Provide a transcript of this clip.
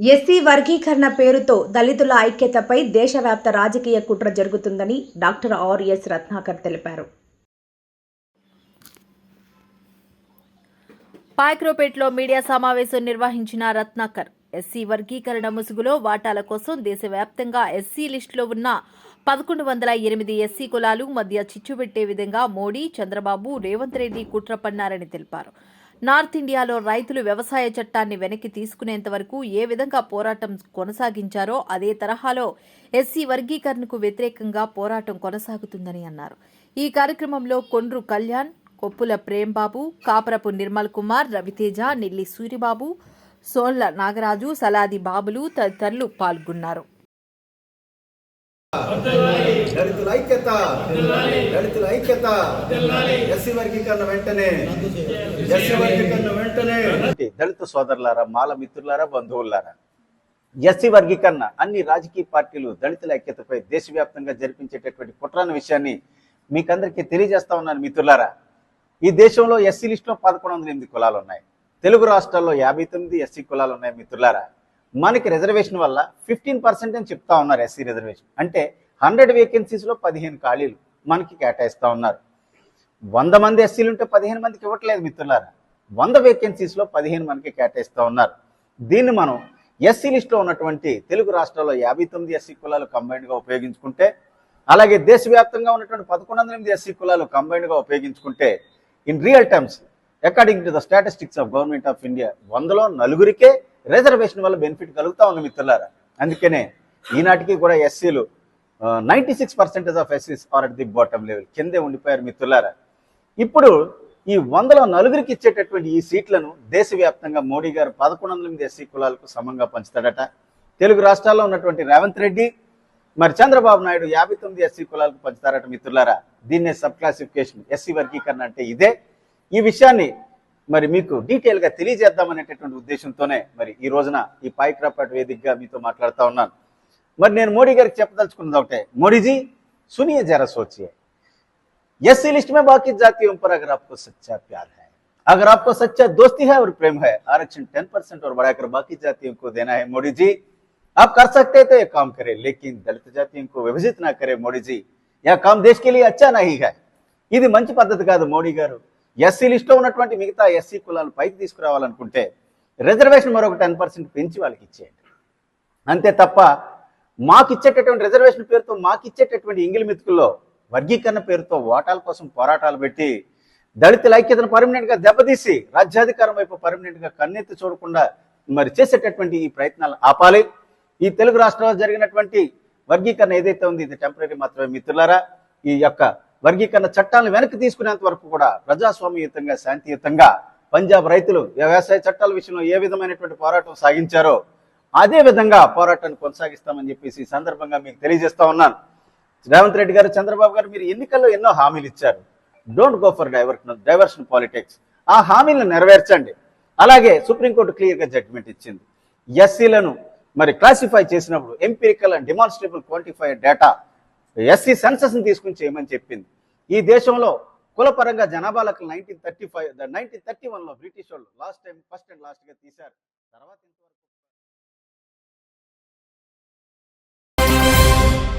SC వర్గీకరణ పేరుతో దళితుల ఐక్యతపై దేశవ్యాప్త రాజకీయ కుట్ర జరుగుతుందని డాక్టర్ ఆర్ఎస్ రత్నాకర్ తెలిపారు. పాయక్రోపేట్లో మీడియా సమావేశం నిర్వహించిన రత్నాకర్ ఎస్సీ వర్గీకరణ ముసుగులో వాటాల కోసం దేశవ్యాప్తంగా ఎస్సీ లిస్టులో ఉన్న పదకొండు వందల ఎనిమిది ఎస్సీ కులాలు మధ్య చిచ్చు పెట్టే విధంగా మోడీ చంద్రబాబు రేవంత్ రెడ్డి కుట్ర పన్నారని తెలిపారు. నార్త్ ఇండియాలో రైతులు వ్యవసాయ చట్టాన్ని వెనక్కి తీసుకునేంత వరకు ఏ విధంగా పోరాటం కొనసాగించారో అదే తరహాలో ఎస్సీ వర్గీకరణకు వ్యతిరేకంగా పోరాటం కొనసాగుతుందని అన్నారు. ఈ కార్యక్రమంలో కొండ్రు కళ్యాణ్ కొప్పుల ప్రేమ్బాబు కాపరపు నిర్మల్ కుమార్ రవితేజ నెల్లి సూరిబాబు సోళ్ళ నాగరాజు సలాది బాబులు తదితరులు పాల్గొన్నారు. దళితుల ఐక్యత. దళితుల ఐక్యత. ఎస్సీ వర్గీకరణ వెంటనే. ఎస్సీ వర్గీకరణ వెంటనే. దళిత సోదరులారా మాల మిత్రులారా బంధువులారా ఎస్సీ వర్గీకరణ అన్ని రాజకీయ పార్టీలు దళితుల ఐక్యతపై దేశవ్యాప్తంగా జరిపించేటటువంటి కుట్రాన విషయాన్ని మీకందరికీ తెలియజేస్తా ఉన్నాను మిత్రులారా. ఈ దేశంలో ఎస్సీ లిస్టులో పదకొండు వందల ఎనిమిది కులాలు ఉన్నాయి. తెలుగు రాష్ట్రాల్లో యాభై తొమ్మిది ఎస్సీ కులాలు ఉన్నాయి మిత్రులారా. మనకి రిజర్వేషన్ వల్ల ఫిఫ్టీన్ పర్సెంట్ అని చెప్తా ఉన్నారు ఎస్సీ రిజర్వేషన్. అంటే హండ్రెడ్ వేకెన్సీస్లో పదిహేను ఖాళీలు మనకి కేటాయిస్తూ ఉన్నారు. వంద మంది ఎస్సీలు ఉంటే పదిహేను మందికి ఇవ్వట్లేదు మిత్రులారా. వంద వేకెన్సీస్లో పదిహేను మనకి కేటాయిస్తూ ఉన్నారు. దీన్ని మనం ఎస్సీ లిస్టులో ఉన్నటువంటి తెలుగు రాష్ట్రాల్లో యాభై తొమ్మిది ఎస్సీ కులాలు కంబైన్డ్గా ఉపయోగించుకుంటే అలాగే దేశవ్యాప్తంగా ఉన్నటువంటి పదకొండు వందల ఎనిమిది ఎస్సీ కులాలు కంబైన్డ్గా ఉపయోగించుకుంటే in real terms according to the statistics of government of India వందలో నలుగురికే రిజర్వేషన్ వల్ల బెనిఫిట్ కలుగుతా ఉంది మిత్రులారా. అందుకనే ఈనాటికి కూడా ఎస్సీలు ninety six percentage of ఎస్సీస్ are at the bottom level కిందే ఉండిపోయారు మిత్రులారా ఇప్పుడు ఈ వందలో నలుగురికి ఇచ్చేటటువంటి ఈ సీట్లను దేశవ్యాప్తంగా మోడీ గారు పదకొండు వందల ఎనిమిది ఎస్సీ కులాలకు సమంగా పంచుతాడట. తెలుగు రాష్ట్రాల్లో ఉన్నటువంటి రేవంత్ రెడ్డి మరి చంద్రబాబు నాయుడు యాభై తొమ్మిది ఎస్సీ కులాలకు పంచుతారట మిత్రులారా దీన్నే సబ్ క్లాసిఫికేషన్ ఎస్సీ వర్గీకరణ అంటే ఇదే. ఈ విషయాన్ని మరి మీకు డీటెయిల్గా తెలియజేద్దామనేటటువంటి ఉద్దేశంతోనే మరి ఈ రోజున ఈ పాయిక్రాపాట్ వేదికగా మీతో మాట్లాడుతూ ఉన్నాను. మరి నేను మోడీ గారికి చెప్పదలుచుకున్నది ఒకటే మోడీజీ సునియే జరా సోచియే एससी लिस्ट में बाकी जातियों पर अगर आपको सच्चा प्यार है अगर आपको सच्चा दोस्ती है और प्रेम है आरक्षण टेन परसेंट और बढ़ाकर बाकी जातियों को देना है मोदी जी आप कर सकते हैं तो ये काम करें लेकिन दलित जातियों को विभाजित ना करें मोदी जी यह काम देश के लिए अच्छा नहीं है ఇది మంచి పద్ధతి కాదు మోడీ గారు ఎస్సీ లిస్ట్లో ఉన్నటువంటి మిగతా ఎస్సీ కులాలు పైకి తీసుకురావాలనుకుంటే రిజర్వేషన్ మరొక టెన్ పర్సెంట్ పెంచి వాళ్ళకి ఇచ్చేయండి అంతే తప్ప మాకు ఇచ్చేటటువంటి రిజర్వేషన్ పేరుతో మాకు ఇచ్చేటటువంటి ఇంగిలి మెతుకుల్లో వర్గీకరణ పేరుతో ఓటాల కోసం పోరాటాలు పెట్టి దళితుల ఐక్యతను పర్మనెంట్గా దెబ్బతీసి రాజ్యాధికారం వైపు పర్మనెంట్గా కన్నెత్తి చూడకుండా మరి చేసేటటువంటి ఈ ప్రయత్నాలు ఆపాలి. ఈ తెలుగు రాష్ట్రాల్లో జరిగినటువంటి వర్గీకరణ ఏదైతే ఉంది ఇది టెంపరీ మాత్రమే మిత్రులారా. ఈ యొక్క వర్గీకరణ చట్టాలను వెనక్కి తీసుకునేంత వరకు కూడా ప్రజాస్వామ్యయుతంగా శాంతియుతంగా పంజాబ్ రైతులు వ్యవసాయ చట్టాల విషయంలో ఏ విధమైనటువంటి పోరాటం సాగించారో అదే విధంగా పోరాటాన్ని కొనసాగిస్తామని చెప్పేసి ఈ సందర్భంగా మీకు తెలియజేస్తా ఉన్నాను. రేవంత్ రెడ్డి గారు చంద్రబాబు గారు మీరు ఎన్నికల్లో ఎన్నో హామీలు ఇచ్చారు. Don't go for diversion diversion politics ఆ హామీలను నెరవేర్చండి. అలాగే సుప్రీంకోర్టు క్లియర్గా జడ్జిమెంట్ ఇచ్చింది. ఎస్సీలను మరి క్లాసిఫై చేసినప్పుడు empirical and demonstrable quantified data SC సెన్సస్ని తీసుకుని చేయమని చెప్పింది. ఈ దేశంలో కులపరంగా జనాభా లెక్కలు nineteen thirty five nineteen thirty వన్లో బ్రిటిష్ వాళ్ళు లాస్ట్ టైం ఫస్ట్ అండ్ లాస్ట్గా తీశారు. తర్వాత